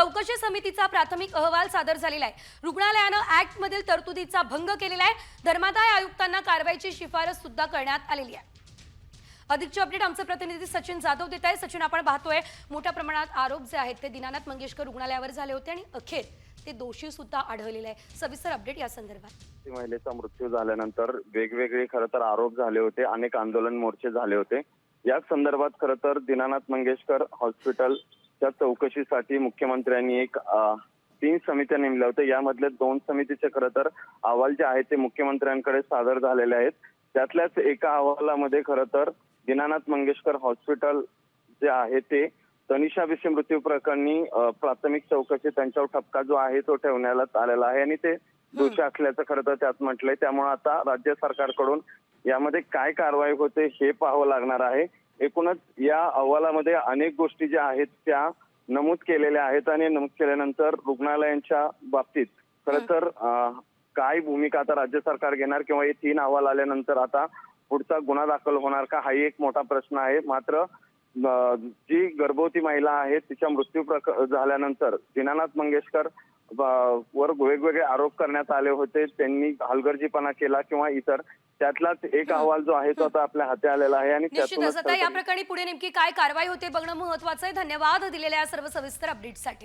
चौकशी समितीचा प्राथमिक अहवाल सादर झालेला आहे. रुग्णालयानं ऍक्ट मधील तरतुदीचा भंग केलेला आहे. धर्मादाय आयुक्तांना कारवाईची शिफारस सुद्धा करण्यात आलेली आहे. अधिकचे अपडेट आमचे प्रतिनिधी सचिन जाधव देत आहे सचिन आपण पाहतोय मोठ्या प्रमाणात आरोप जे आहेत ते दिनानाथ मंगेशकर रुग्णालयावर झाले होते आणि अखेर ते दोषी सुद्धा आढळलेले आहे. सविस्तर अपडेट या संदर्भात. महिलेचा मृत्यू झाल्यानंतर वेगवेगळे खरं तर आरोप झाले होते. अनेक आंदोलन मोर्चे झाले होते. याच संदर्भात खरं तर दिनानाथ मंगेशकर हॉस्पिटल हॉस्पिटलच्या चौकशीसाठी मुख्यमंत्र्यांनी एक तीन समित्या नेमल्या होत्या. यामधले दोन समितीचे खरं तर अहवाल जे आहेत ते मुख्यमंत्र्यांकडे सादर झालेले आहेत. त्यातल्याच एका अहवालामध्ये खरं तर दीनानाथ मंगेशकर हॉस्पिटल जे आहे ते तनिषा बिसे मृत्यू प्रकरणी प्राथमिक चौकशी त्यांच्यावर ठपका जो आहे तो ठेवण्यात आलेला आहे आणि ते दोषी असल्याचं खरं तर त्यात म्हटलंय. त्यामुळे आता राज्य सरकारकडून यामध्ये काय कारवाई होते हे पाहावं लागणार आहे. एकूणच या अहवालामध्ये अनेक गोष्टी ज्या आहेत त्या नमूद केलेल्या आहेत आणि नमूद केल्यानंतर रुग्णालयांच्या बाबतीत खरं तर काय भूमिका आता राज्य सरकार घेणार किंवा हे तीन अहवाल आल्यानंतर आता पुढचा गुन्हा दाखल होणार का हाही एक मोठा प्रश्न आहे. मात्र जी गर्भवती महिला आहे तिच्या मृत्यू झाल्यानंतर दीनानाथ मंगेशकर वर वेगवेगळे आरोप करण्यात आले होते. त्यांनी हलगर्जीपणा केला किंवा इतर. त्यातलाच एक अहवाल जो आहे तो आता आपल्या हाती आलेला आहे आणि निश्चितच. त्यातूनच आता या प्रकरणी पुढे नेमकी काय कारवाई होते बघणं महत्वाचं आहे. धन्यवाद दिलेल्या सर्व सविस्तर अपडेटसाठी